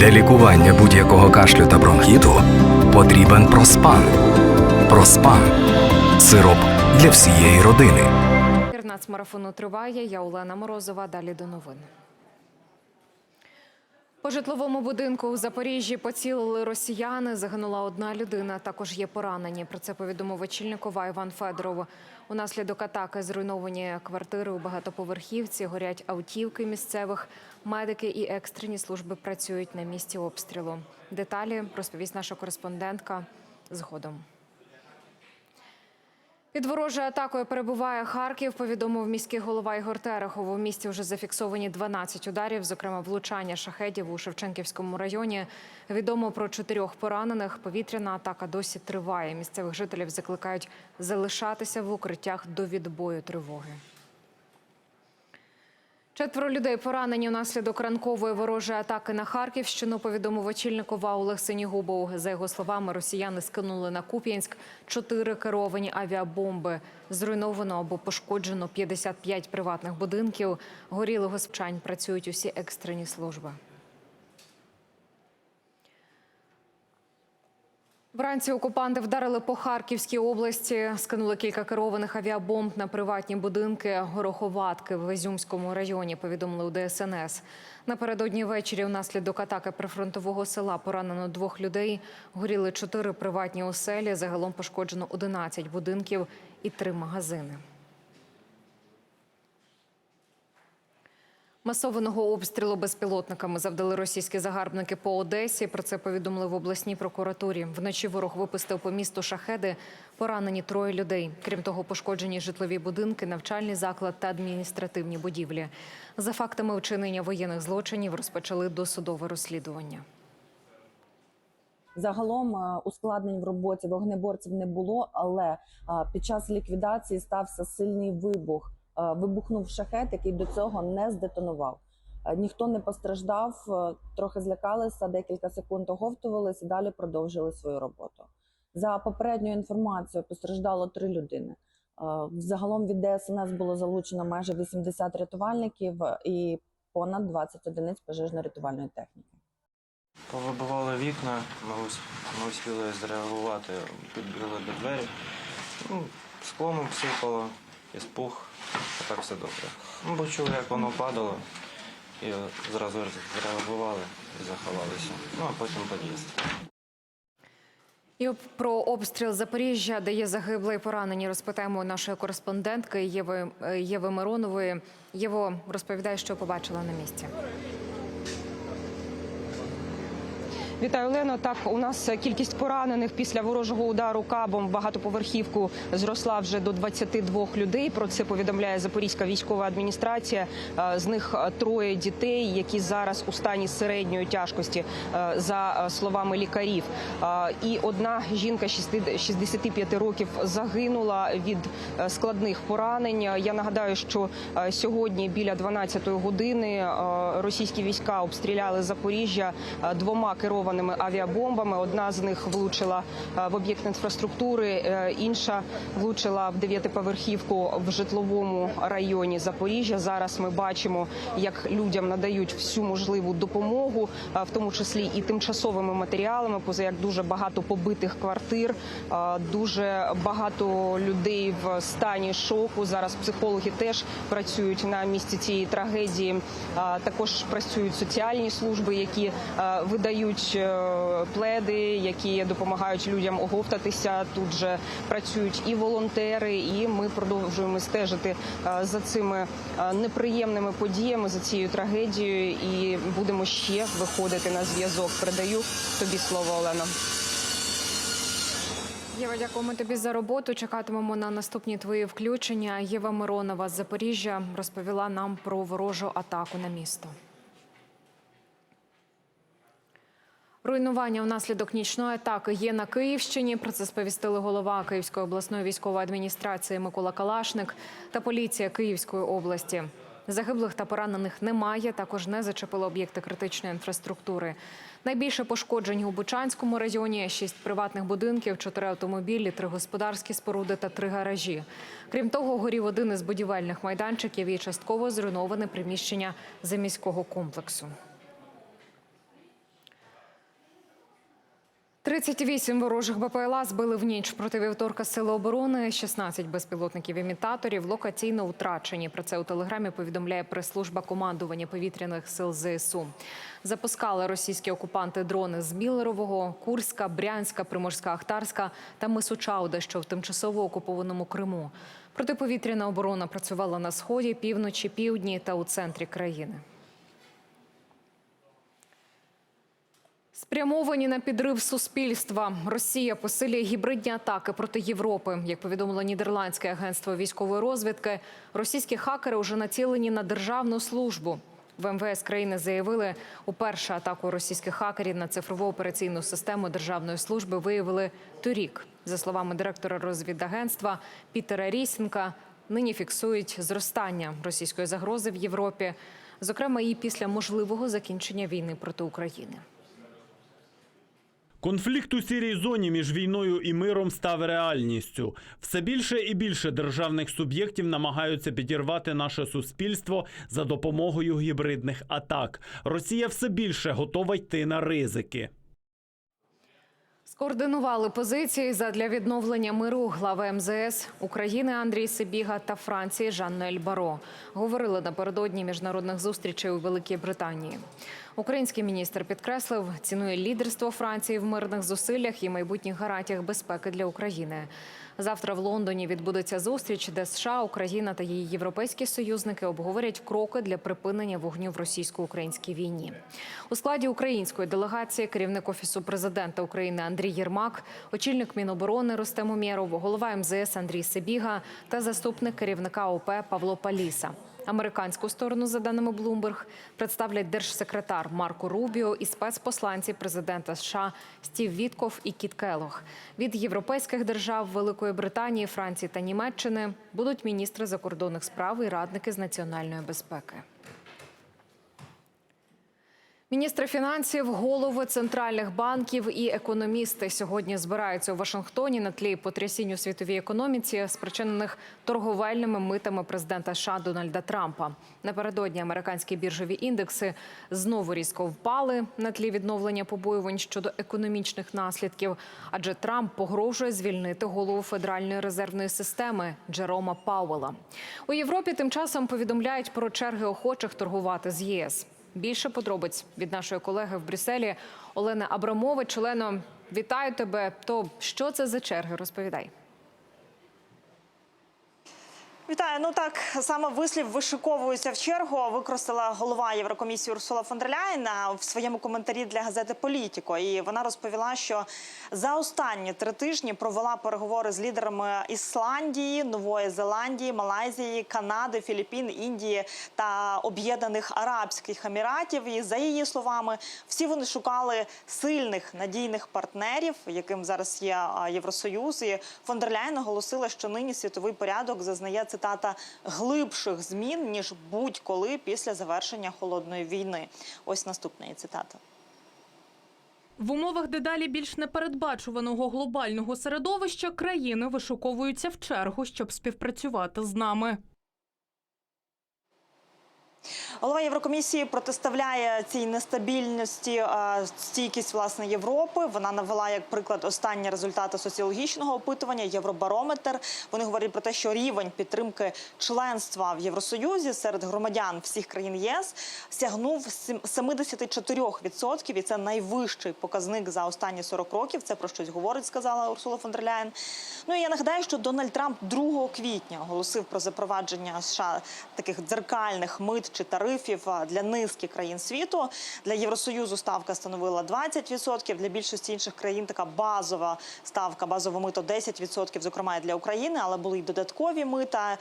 Для лікування будь-якого кашлю та бронхіту потрібен проспан. Проспан сироп для всієї родини. Ефір нацмарафону триває. Я Олена Морозова. Далі до новин. По житловому будинку у Запоріжжі поцілили росіяни. Загинула одна людина. Також є поранені. Про це повідомив очільникова Іван Федоров. Унаслідок атаки зруйновані квартири у багатоповерхівці. Горять автівки місцевих. Медики і екстрені служби працюють на місці обстрілу. Деталі розповість наша кореспондентка згодом. Під ворожою атакою перебуває Харків. Повідомив міський голова Ігор Терехов. У місті вже зафіксовані 12 ударів, зокрема влучання шахедів у Шевченківському районі. Відомо про чотирьох поранених. Повітряна атака досі триває. Місцевих жителів закликають залишатися в укриттях до відбою тривоги. Четверо людей поранені внаслідок ранкової ворожої атаки на Харківщину. Повідомив очільник ОВА Олег Синігубов. За його словами, росіяни скинули на Куп'янськ чотири керовані авіабомби. Зруйновано або пошкоджено 55 приватних будинків. Горіли госпчань. Працюють усі екстрені служби. Вранці окупанти вдарили по Харківській області, скинули кілька керованих авіабомб на приватні будинки Гороховатки в Везюмському районі. Повідомили у ДСНС. Напередодні ввечері внаслідок атаки прифронтового села поранено двох людей. Горіли чотири приватні оселі. Загалом пошкоджено 11 будинків і три магазини. Масованого обстрілу безпілотниками завдали російські загарбники по Одесі. Про це повідомили в обласній прокуратурі. Вночі ворог випустив по місту шахеди. Поранені троє людей. Крім того, пошкоджені житлові будинки, навчальний заклад та адміністративні будівлі. За фактами вчинення воєнних злочинів розпочали досудове розслідування. Загалом е, ускладнень в роботі вогнеборців не було, але е, під час ліквідації стався сильний вибух. Е, Вибухнув шахет, який до цього не здетонував. Е, Ніхто не постраждав, е, трохи злякалися, декілька секунд оговтувалися далі продовжили свою роботу. За попередньою інформацією постраждало три людини. Загалом від ДСНС було залучено майже 80 рятувальників і понад 20 одиниць пожежно-рятувальної техніки. Повибивали вікна, ми, ус- ми успіли зреагувати, підбігли до двері. Ну, склом обсипало, і спух, а так все добре. Ну, бо чули, як воно падало, і зразу зреагували і заховалися. Ну, а потім під'їзд. І про обстріл Запоріжжя, де є загиблі і поранені, розпитаємо нашої кореспондентки Єви, е, Єви Миронової. Єво розповідає, що побачила на місці. Вітаю, Олено. Так, у нас кількість поранених після ворожого удару кабом в багатоповерхівку зросла вже до 22 людей. Про це повідомляє Запорізька військова адміністрація. Е, З них троє дітей, які зараз у стані середньої тяжкості, е, за е, словами лікарів. І одна жінка 60 65 років загинула від складних поранень. Я нагадаю, що сьогодні біля 12-ї години російські війська обстріляли Запоріжжя двома керованими авіабомбами. Одна з них влучила е, в об'єкт інфраструктури, е, інша влучила в дев'ятиповерхівку в житловому районі Запоріжжя. Зараз ми бачимо, як людям надають всю можливу допомогу, е, в тому числі і тимчасовими матеріалами. Поза як дуже багато побитих квартир, дуже багато людей в стані шоку. Зараз психологи теж працюють на місці цієї трагедії. Також працюють соціальні служби, які видають пледи, які допомагають людям оговтатися. Тут же працюють і волонтери, і ми продовжуємо стежити е, за цими е, неприємними подіями, за цією трагедією, і будемо ще виходити на зв'язок. Передаю тобі слово, Олена. Єва, дякуємо тобі за роботу. Чекатимемо на наступні твої включення. Єва Миронова з Запоріжжя розповіла нам про ворожу атаку на місто. Руйнування внаслідок нічної атаки є на Київщині. Про це сповістили голова Київської обласної військової адміністрації Микола Калашник та поліція Київської області. Загиблих та поранених немає. Також не зачепили об'єкти критичної інфраструктури. Найбільше пошкоджень у Бучанському районі: шість приватних будинків, чотири автомобілі, три господарські споруди та три гаражі. Крім того, горів один із будівельних майданчиків і частково зруйноване приміщення заміського комплексу. 38 ворожих БПЛА збили в ніч проти вівторка сили оборони. 16 безпілотників-імітаторів локаційно втрачені. Про це у телеграмі повідомляє прес-служба командування повітряних сил ЗСУ. Запускали російські окупанти дрони з Мілерового, Курська, Брянська, Приморська, Ахтарська та Мису Чауда, що в тимчасово окупованому Криму. Протиповітряна оборона працювала на сході, півночі, півдні та у центрі країни. Спрямовані на підрив суспільства. Росія посилює гібридні атаки проти Європи. Як повідомило нідерландське агентство військової розвідки, російські хакери вже націлені на державну службу. В МВС країни заявили, уперше атаку російських хакерів на цифрову операційну систему державної служби виявили торік. За словами директора розвідагентства Пітера Рісінка, нині фіксують зростання російської загрози в Європі, зокрема і після можливого закінчення війни проти України. Конфлікт у сірій зоні між війною і миром став реальністю. Все більше і більше державних суб'єктів намагаються підірвати наше суспільство за допомогою гібридних атак. Росія все більше готова йти на ризики. Скоординували позиції задля відновлення миру глави МЗС України Андрій Сибіга та Франції Жан-Ноель Баро. Говорили напередодні міжнародних зустрічей у Великій Британії. Український міністр підкреслив, цінує лідерство Франції в мирних зусиллях і майбутніх гарантіях безпеки для України. Завтра в Лондоні відбудеться зустріч, де США, Україна та її європейські союзники обговорять кроки для припинення вогню в російсько-українській війні. У складі української делегації керівник офісу президента України Андрій Єрмак, очільник Міноборони Ростем Умєров, голова МЗС Андрій Сибіга та заступник керівника ОП Павло Паліса. Американську сторону, за даними Bloomberg, представлять держсекретар Марко Рубіо і спецпосланці президента США Стів Вітков і Кіт Келох. Від європейських держав Великої Британії, Франції та Німеччини будуть міністри закордонних справ і радники з національної безпеки. Міністри фінансів, голови центральних банків і економісти сьогодні збираються у Вашингтоні на тлі потрясінь у світовій економіці, спричинених торговельними митами президента США Дональда Трампа. Напередодні американські біржові індекси знову різко впали на тлі відновлення побоювань щодо економічних наслідків, адже Трамп погрожує звільнити голову Федеральної резервної системи Джерома Пауела. У Європі тим часом повідомляють про черги охочих торгувати з ЄС. Більше подробиць від нашої колеги в Брюсселі Олени Абрамович. Олено, вітаю тебе. То що це за черги? Розповідай. Вітаю. Ну так саме вислів вишиковуються в чергу. Використала голова Єврокомісії Урсула фон дер в своєму коментарі для газети Політіко. І вона розповіла, що за останні три тижні провела переговори з лідерами Ісландії, Нової Зеландії, Малайзії, Канади, Філіппін, Індії та Об'єднаних Арабських Еміратів. І за її словами, всі вони шукали сильних надійних партнерів, яким зараз є Євросоюз. І фон дер Ляєн наголосила, що нині світовий порядок зазнає цитата глибших змін ніж будь-коли після завершення холодної війни. Ось наступна цитата. В умовах дедалі більш непередбачуваного глобального середовища країни вишуковуються в чергу, щоб співпрацювати з нами. Голова Єврокомісії протиставляє цій нестабільності стійкість власне Європи. Вона навела як приклад останні результати соціологічного опитування Євробарометр. Вони говорять про те, що рівень підтримки членства в Євросоюзі серед громадян всіх країн ЄС сягнув сім- 74%, і це найвищий показник за останні 40 років. Це про щось говорить, сказала Урсула фон дер Ляєн. Ну і я нагадаю, що Дональд Трамп 2 квітня оголосив про запровадження США таких дзеркальних мит чи тарифів для низки країн світу. Для Євросоюзу ставка становила 20%, Для більшості інших країн така базова ставка, базове мито 10%, зокрема і для України, але були й додаткові мита.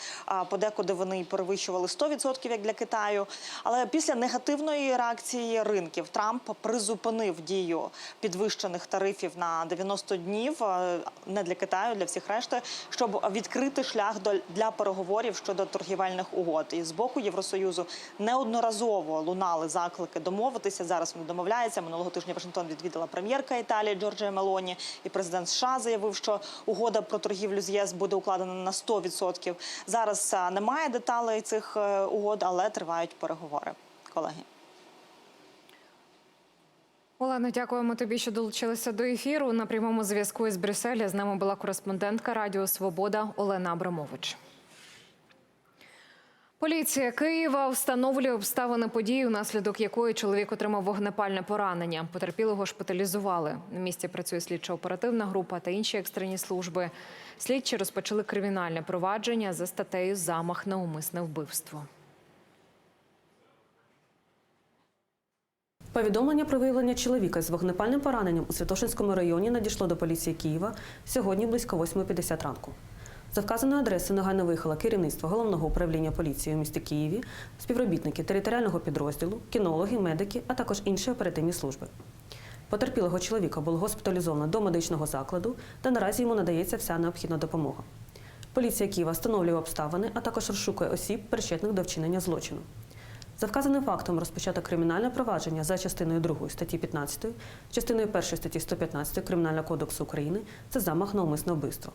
Подекуди вони перевищували 100%, як для Китаю. Але після негативної реакції ринків Трамп призупинив дію підвищених тарифів на 90 днів не для Китаю, для всіх решти, щоб відкрити шлях для переговорів щодо торгівельних угод. І з боку Євросоюзу неодноразово лунали заклики домовитися. Зараз вони домовляються. Минулого тижня Вашингтон відвідала прем'єрка Італії Джорджія Мелоні, і президент США заявив, що угода про торгівлю з ЄС буде укладена на 100%. Зараз е, немає деталей цих е, угод, але тривають переговори. Колеги. Олено, дякуємо тобі, що долучилися до ефіру. На прямому зв'язку із Брюсселя з нами була кореспондентка Радіо Свобода Олена Абрамович. Поліція Києва встановлює обставини події, внаслідок якої чоловік отримав вогнепальне поранення. Потерпілого шпиталізували. На місці працює слідчо-оперативна група та інші екстрені служби. Слідчі розпочали кримінальне провадження за статтею Замах на умисне вбивство. Повідомлення про виявлення чоловіка з вогнепальним пораненням у Святошинському районі надійшло до поліції Києва сьогодні близько 8.50 ранку. За вказаною адресою негайно виїхало керівництво головного управління поліції у місті Києві, співробітники територіального підрозділу, кінологи, медики, а також інші оперативні служби. Потерпілого чоловіка було госпіталізовано до медичного закладу, де наразі йому надається вся необхідна допомога. Поліція Києва встановлює обставини, а також розшукує осіб, причетних до вчинення злочину. За вказаним фактом розпочато кримінальне провадження за частиною 2 статті 15, частиною 1 статті 115 Кримінального кодексу України це замах на умисне вбивство.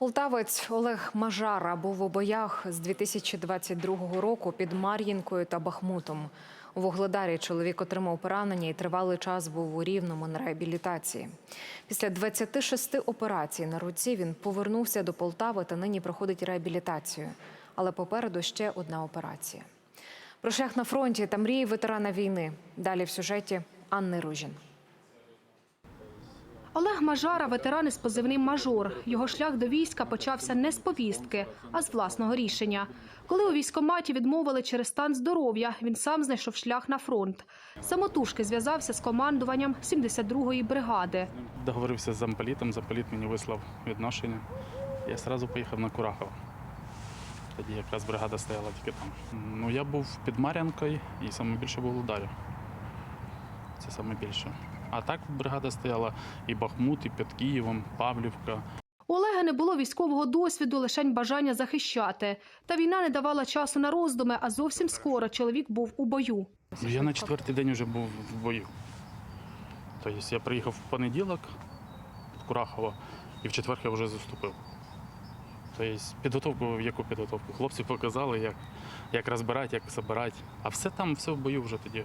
Полтавець Олег Мажара був у боях з 2022 року під Мар'їнкою та Бахмутом. У Вугледарі чоловік отримав поранення і тривалий час був у Рівному на реабілітації. Після 26 операцій на руці він повернувся до Полтави та нині проходить реабілітацію. Але попереду ще одна операція. Про шлях на фронті та мрії ветерана війни. Далі в сюжеті Анни Ружін. Олег Мажара, ветеран із позивним «Мажор». Його шлях до війська почався не з повістки, а з власного рішення. Коли у військкоматі відмовили через стан здоров'я, він сам знайшов шлях на фронт. Самотужки зв'язався з командуванням 72-ї бригади. Договорився з замполітом, замполіт мені вислав відношення. Я одразу поїхав на Курахово. Тоді якраз бригада стояла тільки там. Ну, я був під Мар'янкою і саме більше був ударі. Це саме більше. А так бригада стояла і Бахмут, і під Києвом, Павлівка. У Олега не було військового досвіду, лишень бажання захищати. Та війна не давала часу на роздуми, а зовсім скоро чоловік був у бою. Ну, Я на четвертий день вже був в бою. Тобто я приїхав в понеділок в Курахово, і в четвер я вже заступив. Тобто підготовку, яку підготовку? Хлопці показали, як, як розбирати, як забирати. А все там, все в бою вже тоді,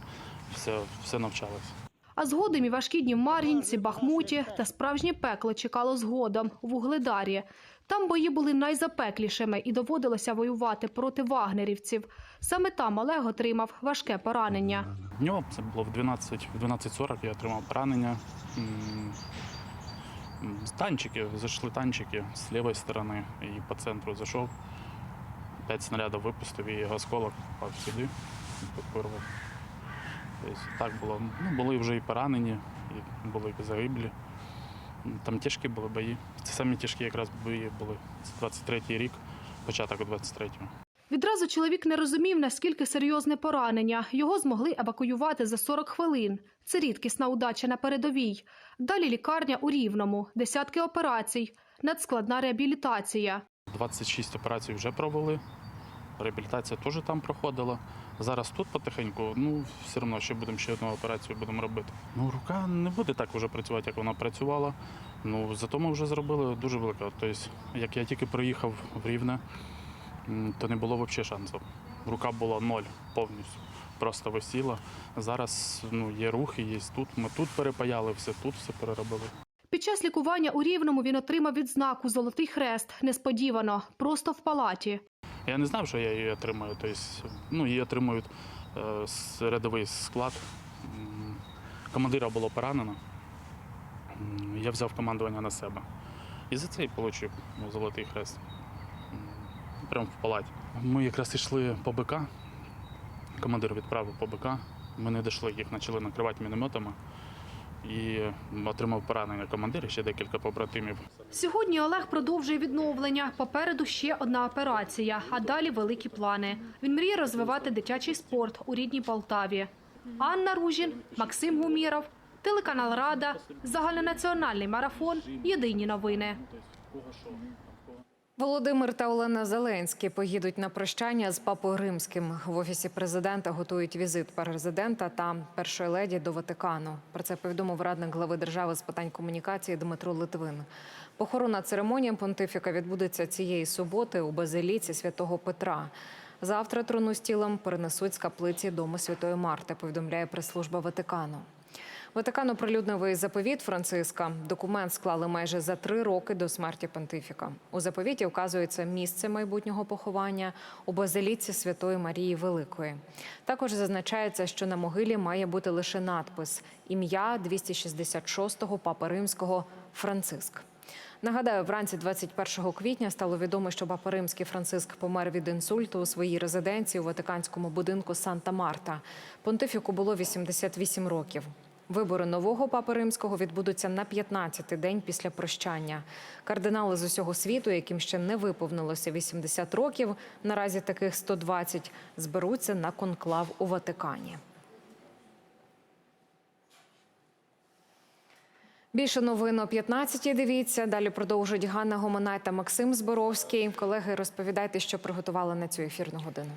все, все навчалось. А згодом і важкі дні в Мар'їнці, Бахмуті та справжнє пекло чекало згодом в Угледарі. Там бої були найзапеклішими і доводилося воювати проти вагнерівців. Саме там Олег отримав важке поранення. Днем це було в 12, в 12.40 я отримав поранення. Танчики, зайшли танчики з лівої сторони і по центру зайшов. П'ять снарядів випустив і осколок попав сюди і вирвав. Тобто так було. Ну, були вже і поранені, і були і загиблі. Там тяжкі були бої. Це самі тяжкі якраз бої були. Це 23-й рік, початок 23-го. Відразу чоловік не розумів, наскільки серйозне поранення. Його змогли евакуювати за 40 хвилин. Це рідкісна удача на передовій. Далі лікарня у Рівному, десятки операцій, надскладна реабілітація. 26 операцій вже провели. Реабілітація теж там проходила. Зараз тут потихеньку, ну все одно ще будемо ще одну операцію будемо робити. Ну, рука не буде так вже працювати, як вона працювала. Ну, зато ми вже зробили дуже велике. Тобто, як я тільки приїхав в Рівне, то не було взагалі шансів. Рука була ноль повністю. Просто висіла. Зараз ну, є рухи, є тут. Ми тут перепаяли, все тут все переробили. Під час лікування у Рівному він отримав відзнаку Золотий хрест несподівано, просто в палаті. Я не знав, що я її отримаю. Тобто, ну, її отримують е, рядовий склад. Командира було поранено. Я взяв командування на себе. І за це і отримав золотий хрест. Прямо в палаті. Ми якраз йшли по БК. Командир відправив по БК. Ми не дійшли, їх почали накривати мінометами. І отримав поранення командир і ще декілька побратимів. Сьогодні Олег продовжує відновлення. Попереду ще одна операція, а далі великі плани. Він мріє розвивати дитячий спорт у рідній Полтаві. Анна Ружін, Максим Гуміров, телеканал Рада, загальнонаціональний марафон. Єдині новини. Володимир та Олена Зеленські поїдуть на прощання з папою римським. В офісі президента готують візит президента та першої леді до Ватикану. Про це повідомив радник глави держави з питань комунікації Дмитро Литвин. Похоронна церемонія понтифіка відбудеться цієї суботи у базиліці святого Петра. Завтра труну з тілом перенесуть з каплиці дому Святої Марти, повідомляє прес-служба Ватикану. Ватикан оприлюднив і заповіт Франциска. Документ склали майже за три роки до смерті понтифіка. У заповіті вказується місце майбутнього поховання у базиліці Святої Марії Великої. Також зазначається, що на могилі має бути лише надпис ім'я 266-го папи римського Франциск. Нагадаю, вранці 21 квітня стало відомо, що папа римський Франциск помер від інсульту у своїй резиденції у Ватиканському будинку Санта-Марта. Понтифіку було 88 років. Вибори нового папи римського відбудуться на 15-й день після прощання. Кардинали з усього світу, яким ще не виповнилося 80 років, наразі таких 120, зберуться на конклав у Ватикані. Більше новин о 15-й дивіться. Далі продовжують Ганна Гомонай та Максим Зборовський. Колеги, розповідайте, що приготували на цю ефірну годину.